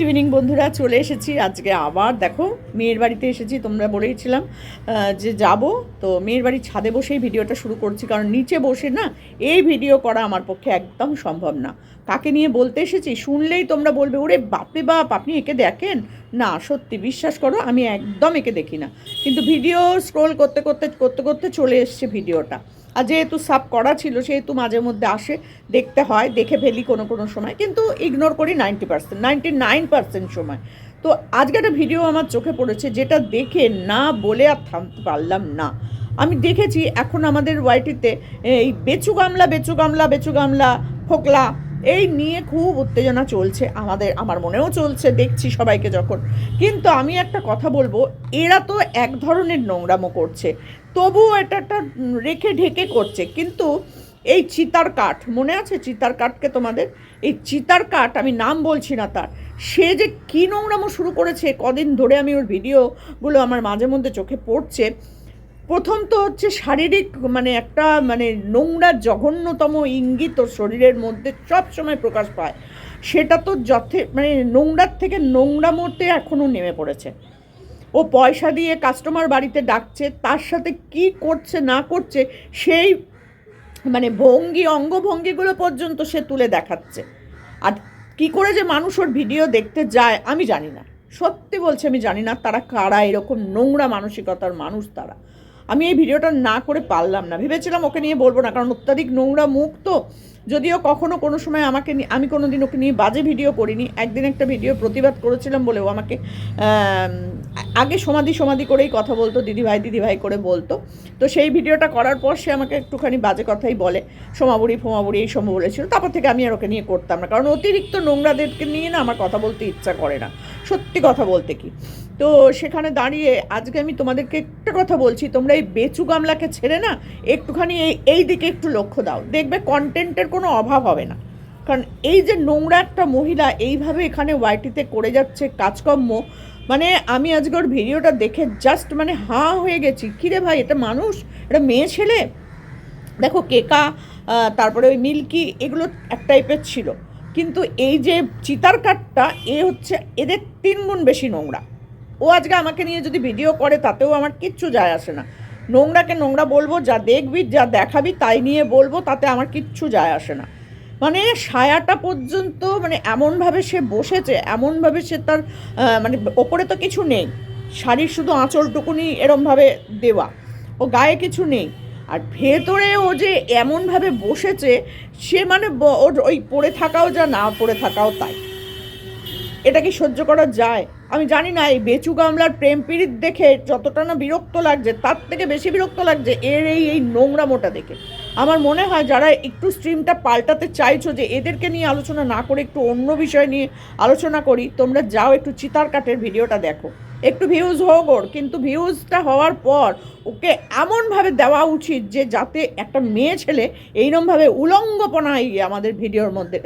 Good evening বন্ধুরা। চলে এসেছি আজকে আবার। দেখো, মেয়ের বাড়িতে এসেছি, তোমরা বলেইছিলাম যে যাব। তো মেয়ের বাড়ির ছাদে বসেই ভিডিওটা শুরু করছি, কারণ নিচে বসে না এই ভিডিও করা আমার পক্ষে একদম সম্ভব না। কাকে নিয়ে বলতে এসেছি? শুনলেই তোমরা বলবে, ওরে বাপরে বাপ, আপনি একে দেখেন? না, সত্যি বিশ্বাস করো, আমি একদম একে দেখি না। কিন্তু ভিডিও স্ক্রোল করতে করতে করতে করতে চলে এসছে ভিডিওটা। আর যেহেতু সাব করা ছিল, সেহেতু মাঝে মধ্যে আসে, দেখতে হয়, দেখে ফেলি কোনো কোনো সময়, কিন্তু ইগনোর করি ninety percent ninety nine percent সময়। তো আজকে একটা ভিডিও আমার চোখে পড়েছে, যেটা দেখে না বলে আর থামতে পারলাম না। আমি দেখেছি, এখন আমাদের ওয়াইটিতে এই বেচু গামলা বেচু গামলা বেচু গামলা ফোকলা এই নিয়ে খুব উত্তেজনা চলছে, আমাদের, আমার মনেও চলছে দেখছি সবাইকে যখন। কিন্তু আমি একটা কথা বলব, এরা তো এক ধরনের নোংরামো করছে। তবুও এটা একটা রেখে ঢেকে করছে। কিন্তু এই চিতার কাঠ, মনে আছে চিতার কাঠকে তোমাদের? এই চিতার কাঠ, আমি নাম বলছি না তার, সে যে কী নোংরামো শুরু করেছে, কদিন ধরে আমি ওর ভিডিওগুলো আমার মাঝে মধ্যে চোখে পড়ছে প্রথম তো হচ্ছে শারীরিক মানে একটা মানে নোংরা জঘন্যতম ইঙ্গিত ওর শরীরের মধ্যে সব সময় প্রকাশ পায়। সেটা তো যথে মানে নোংরার থেকে নোংরামোতে এখনও নেমে পড়েছে। ও পয়সা দিয়ে কাস্টমার বাড়িতে ডাকছে, তার সাথে কি করছে, না করছে, সেই মানে ভঙ্গি, অঙ্গভঙ্গিগুলো পর্যন্ত সে তুলে দেখাচ্ছে। আর কি করে যে মানুষ ওর ভিডিও দেখতে যায়, আমি জানি না। সত্যি বলছে, আমি জানি না তারা কারা, এরকম নোংরা মানসিকতার মানুষ তারা। আমি এই ভিডিওটা না করে পারলাম না। ভেবেছিলাম ওকে নিয়ে বলব না, কারণ অত্যাধিক নোংরা মুখ তো। যদিও কখনো কোনো সময় আমাকে নিয়ে আমি কোনো দিন ওকে নিয়ে বাজে ভিডিও করিনি। একদিন একটা ভিডিও প্রতিবাদ করেছিলাম বলেও আমাকে আগে সমাধি সমাধি করেই কথা বলতো দিদি ভাই দিদি ভাই করে বলতো। তো সেই ভিডিওটা করার পর সে আমাকে একটুখানি বাজে কথাই বলে, সোমাবুড়ি ফোমাবুড়ি এই সময় বলেছিল। তারপর থেকে আমি আর ওকে নিয়ে করতাম না, কারণ অতিরিক্ত নোংরাদেরকে নিয়ে না আমার কথা বলতে ইচ্ছা করে না। সত্যি কথা বলতে কি? তো সেখানে দাঁড়িয়ে আজকে আমি তোমাদেরকে একটা কথা বলছি, তোমরা এই বেচু গামলাকে ছেড়ে না একটুখানি এই এই দিকে একটু লক্ষ্য দাও। দেখবে কন্টেন্টের কোনো অভাব হবে না। কারণ এই যে নোংরা একটা মহিলা এইভাবে এখানে ওয়াইটিতে করে যাচ্ছে, কাজকর্ম মানে আমি আজকে ওর ভিডিওটা দেখে জাস্ট মানে হাঁ হয়ে গেছি। কিরে ভাই, এটা মানুষ? এটা মেয়ে ছেলে? দেখো কেকা তারপরে ওই মিল্কি, এগুলো এক টাইপের ছিল। কিন্তু এই যে চিতার কাঠটা, এ হচ্ছে এদের তিন গুণ বেশি নোংরা। ও আজকে আমাকে নিয়ে যদি ভিডিও করে, তাতেও আমার কিচ্ছু যায় আসে না। নোংরাকে নোংরা বলব, যা দেখবি, যা দেখাবি, তাই নিয়ে বলব, তাতে আমার কিচ্ছু যায় আসে না। মানে সায়াটা পর্যন্ত মানে এমনভাবে সে বসেছে, এমনভাবে সে তার মানে ওপরে তো কিছু নেই। শাড়ির শুধু আঁচলটুকুনি এরমভাবে দেওয়া। ও গায়ে কিছু নেই। আর ভেতরে ও যে এমনভাবে বসেছে, সে মানে ওর ওই পড়ে থাকাও যা, না পড়ে থাকাও তাই। এটা কি সহ্য করা যায়? আমি জানি না, এই বেচু গামলার প্রেম পীড়িত দেখে যতটা না বিরক্ত লাগছে, তার থেকে বেশি বিরক্ত লাগছে এর এই এই নোংরা মোটা দেখে। আমার মনে হয় যারা একটু স্ট্রিমটা পাল্টাতে চাইছো যে এদেরকে নিয়ে আলোচনা না করে একটু অন্য বিষয় নিয়ে আলোচনা করি, তোমরা যাও একটু চিতার কাঠের ভিডিওটা দেখো। একটু ভিউজ হোক ওর, কিন্তু ভিউজটা হওয়ার পর ওকে এমনভাবে দেওয়া উচিত যে যাতে একটা মেয়ে ছেলে এইরমভাবে উলঙ্গপনায় আমাদের ভিডিওর মধ্যে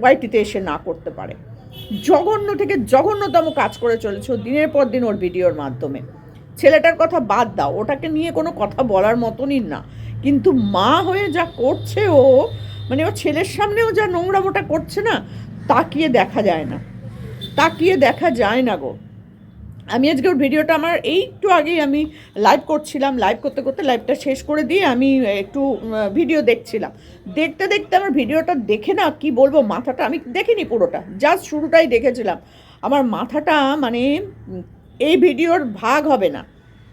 ওয়াইটিতে এসে না করতে পারে। জঘন্য থেকে জঘন্যতম কাজ করে চলেছে দিনের পর দিন ওর ভিডিওর মাধ্যমে। ছেলেটার কথা বাদ দাও, ওটাকে নিয়ে কোনো কথা বলার মতনই না। কিন্তু মা হয়ে যা করছে ও মানে ও ছেলের সামনেও যা নোংরা নোংরামোটা করছে না, তাকিয়ে দেখা যায় না। তাকিয়ে দেখা যায় না গো। আমি আজকে ওর ভিডিওটা আমার এই একটু আগেই আমি লাইভ করছিলাম লাইভ করতে করতে লাইভটা শেষ করে দিয়ে আমি একটু ভিডিও দেখছিলাম। দেখতে দেখতে আমার ভিডিওটা দেখে না, কি বলব, মাথাটা আমি দেখিনি পুরোটা জাস্ট শুরুটাই দেখেছিলাম। আমার মাথাটা মানে এই ভিডিওর ভাগ হবে না।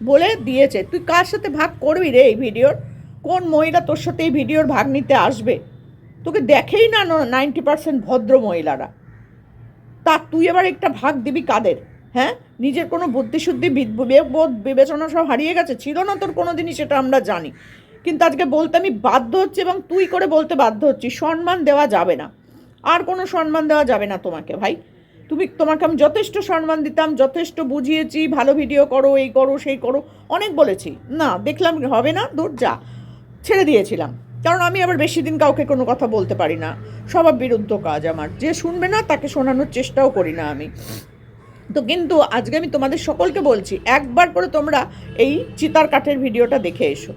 বলে দিয়েছে, তুই কার সাথে ভাগ করবি রে এই ভিডিওর? কোন মহিলা তোর সাথে এই ভিডিওর ভাগ নিতে আসবে? তোকে দেখেই না নাইনটি পার্সেন্ট ভদ্র মহিলারা। তা তুই এবার একটা ভাগ দিবি কাদের? হ্যাঁ? নিজের কোনো বুদ্ধিশুদ্ধি বিবেকবোধ বিবেচনা সব হারিয়ে গেছে? ছিল না তোর কোনো দিনই সেটা আমরা জানি। কিন্তু আজকে বলতে আমি বাধ্য হচ্ছি এবং তুই করে বলতে বাধ্য হচ্ছি, সম্মান দেওয়া যাবে না। আর কোনো সম্মান দেওয়া যাবে না তোমাকে ভাই। তুমি, তোমাকে আমি যথেষ্ট সম্মান দিতাম, যথেষ্ট বুঝিয়েছি, ভালো ভিডিও করো, এই করো, সেই করো। অনেক বলেছি। না, দেখলাম হবে না? দূর যা। ছেড়ে দিয়েছিলাম। কারণ আমি আবার বেশি দিন কাউকে কোনো কথা বলতে পারি না। সবার বিরুদ্ধ কাজ আমার। যে শুনবে না, তাকে শোনানোর চেষ্টাও করি না আমি। তো কিন্তু আজকে আমি তোমাদের সকলকে বলছি, একবার করে তোমরা এই চিতার কাঠের ভিডিওটা দেখে এসো।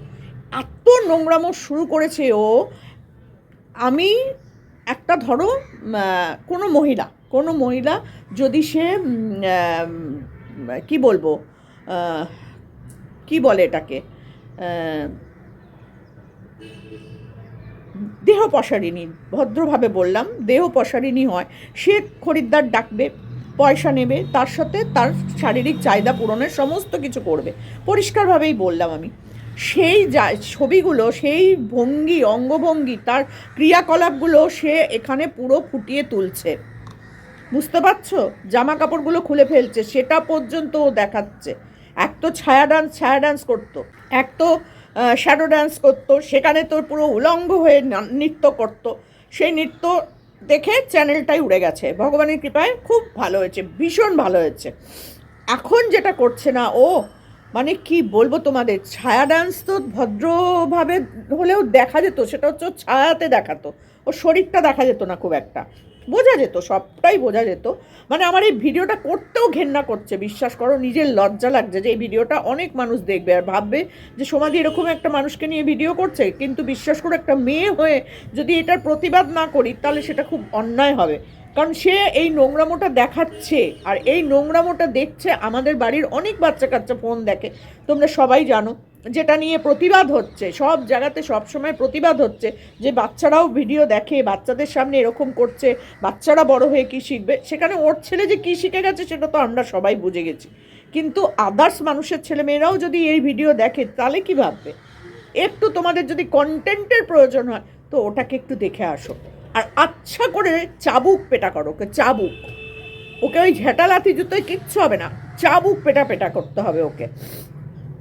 এত নোংরামো শুরু করেছে ও। আমি একটা ধরো কোনো মহিলা কোনো মহিলা যদি সে কি বলব কি বলে এটাকে দেহ পসারিনী ভদ্রভাবে বললাম দেহ পসারিনী হয়। সে খরিদ্দার ডাকবে, পয়সা নেবে, তার সাথে তার শারীরিক চাহিদা পূরণের সমস্ত কিছু করবে। পরিষ্কারভাবেই বললাম আমি। সেই যা, ছবিগুলো, সেই ভঙ্গি, অঙ্গভঙ্গি, তার ক্রিয়াকলাপগুলো সে এখানে পুরো ফুটিয়ে তুলছে। বুঝতে পারছ? জামা কাপড়গুলো খুলে ফেলছে, সেটা পর্যন্ত ও দেখাচ্ছে। এক তো ছায়া ডান্স ছায়া ডান্স করতো। এক তো শ্যাডো ডান্স করতো, সেখানে তোর পুরো উলঙ্গ হয়ে নৃত্য করতো। সেই নৃত্য দেখে চ্যানেলটাই উড়ে গেছে। ভগবানের কৃপায় খুব ভালো হয়েছে, ভীষণ ভালো হয়েছে। এখন যেটা করছে না, ও মানে কি বলব তোমাদের? ছায়া ডান্স তো ভদ্রভাবে হলেও দেখা যেত, সেটা হচ্ছে ছায়াতে দেখাতো। ওর শরীরটা দেখা যেত না খুব একটা। বোঝা যেত, সবটাই বোঝা যেত। মানে আমার এই ভিডিওটা করতেও ঘেন্না করছে, বিশ্বাস করো, নিজের লজ্জা লাগছে যে এই ভিডিওটা অনেক মানুষ দেখবে আর ভাববে যে সমাজে এরকম একটা মানুষকে নিয়ে ভিডিও করছে। কিন্তু বিশ্বাস করো, একটা মেয়ে হয়ে যদি এটার প্রতিবাদ না করি, তাহলে সেটা খুব অন্যায় হবে। কারণ সে এই নোংরামোটা দেখাচ্ছে, আর এই নোংরামোটা দেখছে আমাদের বাড়ির অনেক বাচ্চা কাচ্চা ফোন দেখে। তোমরা সবাই জানো, যেটা নিয়ে প্রতিবাদ হচ্ছে, সব জায়গাতে সব সময় প্রতিবাদ হচ্ছে যে বাচ্চারাও ভিডিও দেখে, বাচ্চাদের সামনে এরকম করছে, বাচ্চারা বড় হয়ে কী শিখবে? সেখানে ওর ছেলে যে কী শিখে গেছে সেটা তো আমরা সবাই বুঝে গেছি। কিন্তু আদার্স মানুষের ছেলেমেয়েরাও যদি এই ভিডিও দেখে, তাহলে কী ভাববে? একটু তোমাদের যদি কন্টেন্টের প্রয়োজন হয়, তো ওটাকে একটু দেখে আসো। আর আচ্ছা করে চাবুক পেটা করো ওকে, চাবুক। ওকে ওই ঝেঁটা লাথি জুতোয় কিচ্ছু হবে না, চাবুক পেটা পেটা করতে হবে ওকে।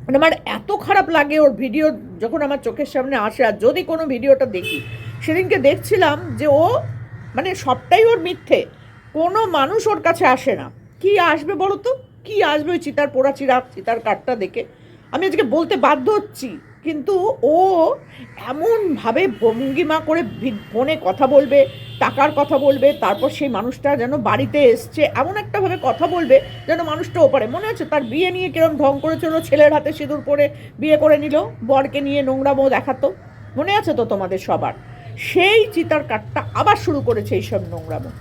মানে আমার এত খারাপ লাগে ওর ভিডিও যখন আমার চোখের সামনে আসে, আর যদি কোনো ভিডিওটা দেখি, সেদিনকে দেখছিলাম যে ও মানে সবটাই ওর মিথ্যে, কোনো মানুষ ওর কাছে আসে না। কি আসবে বলো তো? কী আসবে ওই চিতার পোড়া চিরা চিতার কাঠটা দেখে? আমি আজকে বলতে বাধ্য হচ্ছি। কিন্তু ও এমনভাবে ভঙ্গিমা করে ফোনে কথা বলবে, টাকার কথা বলবে, তারপর সেই মানুষটা যেন বাড়িতে এসছে, এমন একটাভাবে কথা বলবে যেন মানুষটা ওপারে মনে আছে তার বিয়ে নিয়ে কিরম ঢং করেছিল, ছেলের হাতে সিঁদুর পরে বিয়ে করে নিল, বরকে নিয়ে নোংরামো দেখাতো? মনে আছে তো তোমাদের সবার? সেই চিতার কাঠটা আবার শুরু করেছে এইসব নোংরামো।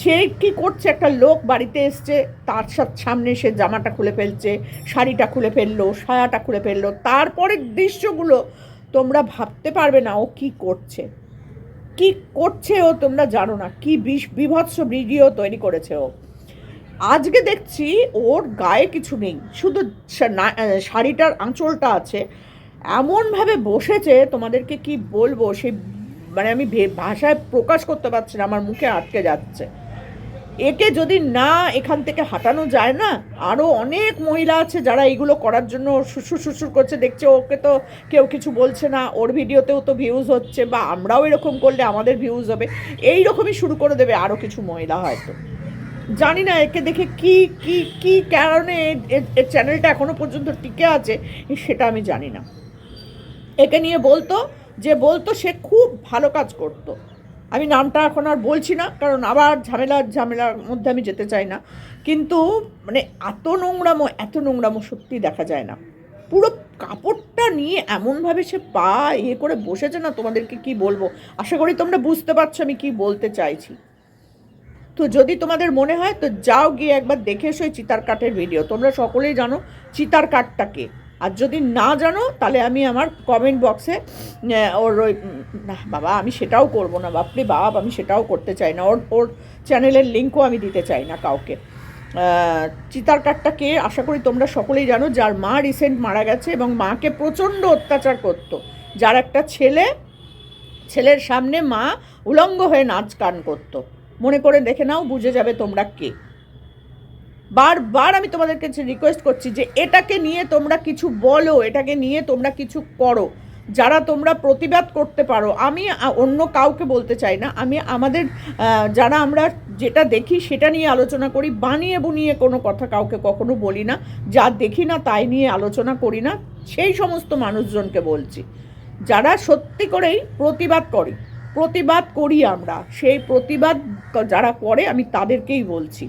সে কি করছে, একটা লোক বাড়িতে এসছে, তার সাথে সামনে সে জামাটা খুলে ফেলছে, শাড়িটা খুলে ফেলল, সায়াটা খুলে ফেলল, তারপরের দৃশ্যগুলো তোমরা ভাবতে পারবে না ও কি করছে। কি করছে ও তোমরা জানো না, কি বিষ, বিভৎস ভিডিও তৈরি করেছে ও। আজকে দেখছি ওর গায়ে কিছু নেই, শুধু শাড়িটার আঁচলটা আছে। এমনভাবে বসেছে, তোমাদেরকে কি বলব সেই মানে আমি ভাষায় প্রকাশ করতে পারছি না, আমার মুখে আটকে যাচ্ছে। একে যদি না এখান থেকে হাঁটানো যায় না আরও অনেক মহিলা আছে যারা এইগুলো করার জন্য শ্বশুর শ্বশুর করছে, দেখছে ওকে তো কেউ কিছু বলছে না, ওর ভিডিওতেও তো ভিউজ হচ্ছে বা আমরাও এরকম করলে আমাদের ভিউজ হবে। এই রকমই শুরু করে দেবে আরও কিছু মহিলা হয়তো। জানি না, একে দেখে কি কি কি কারণে এর চ্যানেলটা এখনও পর্যন্ত টিকে আছে, সেটা আমি জানি না। একে নিয়ে বলতো, যে বলতো সে খুব ভালো কাজ করতো। আমি নামটা এখন আর বলছি না, কারণ আবার ঝামেলার ঝামেলার মধ্যে আমি যেতে চাই না। কিন্তু মানে এত নোংরামো এত নোংরামো সত্যি দেখা যায় না। পুরো কাপড়টা নিয়ে এমনভাবে সে পা ইয়ে করে বসেছে না, তোমাদেরকে কি বলব? আশা করি তোমরা বুঝতে পারছ আমি কি বলতে চাইছি। তো যদি তোমাদের মনে হয়, তো যাও গিয়ে একবার দেখে এসো চিতার কাঠের ভিডিও তোমরা সকলেই জানো চিতার কাঠটাকে আর যদি না জানো, তাহলে আমি আমার কমেন্ট বক্সে ওর ওই, না বাবা, আমি সেটাও করব না, বাপরে বাপ, আমি সেটাও করতে চাই না। ওর ওর চ্যানেলের লিঙ্কও আমি দিতে চাই না কাউকে। চিতার কাঠটাকে আশা করি তোমরা সকলেই জানো, যার মা রিসেন্ট মারা গেছে এবং মাকে প্রচণ্ড অত্যাচার করতো। যার একটা ছেলে, ছেলের সামনে মা উলঙ্গ হয়ে নাচ গান করতো। মনে করে দেখে নাও, বুঝে যাবে তোমরা কে। বারবার আমি তোমাদের কাছে রিকোয়েস্ট করছি যে এটাকে নিয়ে তোমরা কিছু বলো, এটাকে নিয়ে তোমরা কিছু করো। যারা তোমরা প্রতিবাদ করতে পারো, আমি অন্য কাউকে বলতে চাই না। আমি আমাদের যারা আমরা যেটা দেখি সেটা নিয়ে আলোচনা করি, বানিয়ে বুনিয়ে কোনো কথা কাউকে কখনো বলি না। যা দেখি না তাই নিয়ে আলোচনা করি না। সেই সমস্ত মানুষজনকে বলছি, যারা সত্যি করেই প্রতিবাদ করে, প্রতিবাদ করি আমরা। সেই প্রতিবাদ যারা করে আমি তাদেরকেই বলছি।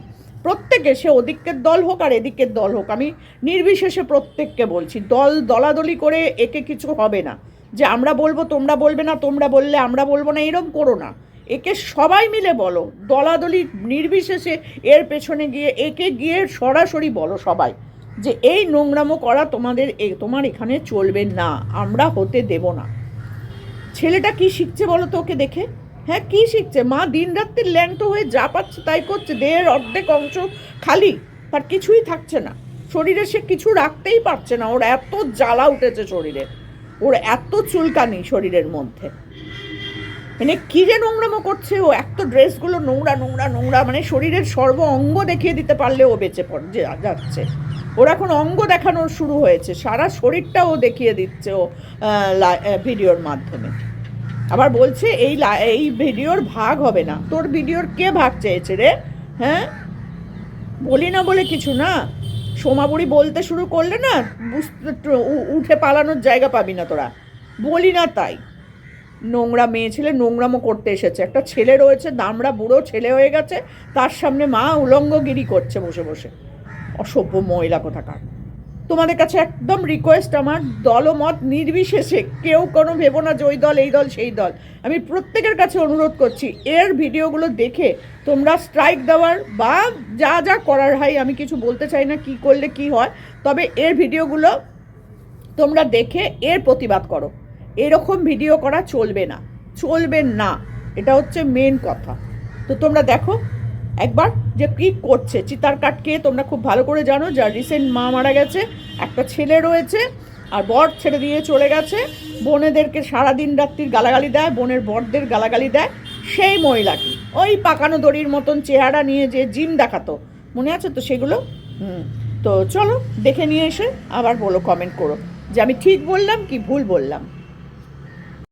প্রত্যেকে, সে ওদিকের দল হোক আর এদিকের দল হোক, আমি নির্বিশেষে প্রত্যেককে বলছি, দল দলাদলি করে একে কিছু হবে না। যে আমরা বলব, তোমরা বলবে না, তোমরা বললে আমরা বলব না, এরম করো না। একে সবাই মিলে বলো, দলাদলি নির্বিশেষে এর পেছনে গিয়ে, একে গিয়ে সরাসরি বলো সবাই, যে এই নোংরামো করা তোমাদের তোমার এখানে চলবে না, আমরা হতে দেব না। ছেলেটা কি শিখছে বলো তো ওকে দেখে? হ্যাঁ কি শিখছে? মা দিন রাত্রি ল্যাংটো হয়ে যা পাচ্ছে তাই করছে। দেহের অর্ধেক অংশ খালি, তার কিছুই থাকছে না। শরীরে সে কিছু রাখতেই পারছে না। ওর এত জ্বালা উঠেছে শরীরে। ওর এত চুলকানি শরীরের মধ্যে। মানে কি যে নোংরামো করছে ও। এক তো ড্রেসগুলো নোংরা নোংরা নোংরা। মানে শরীরের সর্ব অঙ্গ দেখিয়ে দিতে পারলে ও বেঁচে পড় যাচ্ছে। ওর এখন অঙ্গ দেখানোর শুরু হয়েছে। সারা শরীরটা ও দেখিয়ে দিচ্ছে ও ভিডিওর মাধ্যমে। আবার বলছে এই এই ভিডিওর ভাগ হবে না। তোর ভিডিওর কে ভাগ চেয়েছে রে? হ্যাঁ? বলি না বলে কিছু না। সোমাবুড়ি বলতে শুরু করলে না বুঝতে উঠে পালানোর জায়গা পাবি না তোরা। বলি না তাই। নোংরা মেয়ে ছেলে নোংরামো করতে এসেছে। একটা ছেলে রয়েছে, দামড়া বুড়ো ছেলে হয়ে গেছে, তার সামনে মা উলঙ্গগিরি করছে বসে বসে। অসভ্য মহিলা কোথাকার? তোমাদের কাছে একদম রিকোয়েস্ট আমার দলমত নির্বিশেষে। কেউ কোনো ভেবো না যে ওই দল, এই দল, সেই দল। আমি প্রত্যেকের কাছে অনুরোধ করছি, এর ভিডিওগুলো দেখে তোমরা স্ট্রাইক দেওয়ার বা যা যা করার হয়, আমি কিছু বলতে চাই না কি করলে কি হয়, তবে এর ভিডিওগুলো তোমরা দেখে এর প্রতিবাদ করো। এরকম ভিডিও করা চলবে না। চলবে না। এটা হচ্ছে মেন কথা। তো তোমরা দেখো একবার যে কী করছে, চিতার কাটকে তোমরা খুব ভালো করে জানো, যার রিসেন্ট মা মারা গেছে, একটা ছেলে রয়েছে, আর বর ছেড়ে দিয়ে চলে গেছে। বোনেদেরকে সারাদিন রাত্রির গালাগালি দেয়, বোনের বরদের গালাগালি দেয়। সেই মহিলাটি, ওই পাকানো দড়ির মতন চেহারা নিয়ে যে জিম দেখাতো, মনে আছে তো সেগুলো? হুম, তো চলো দেখে নিয়ে এসে আবার বলো কমেন্ট করো। যে আমি ঠিক বললাম কি ভুল বললাম?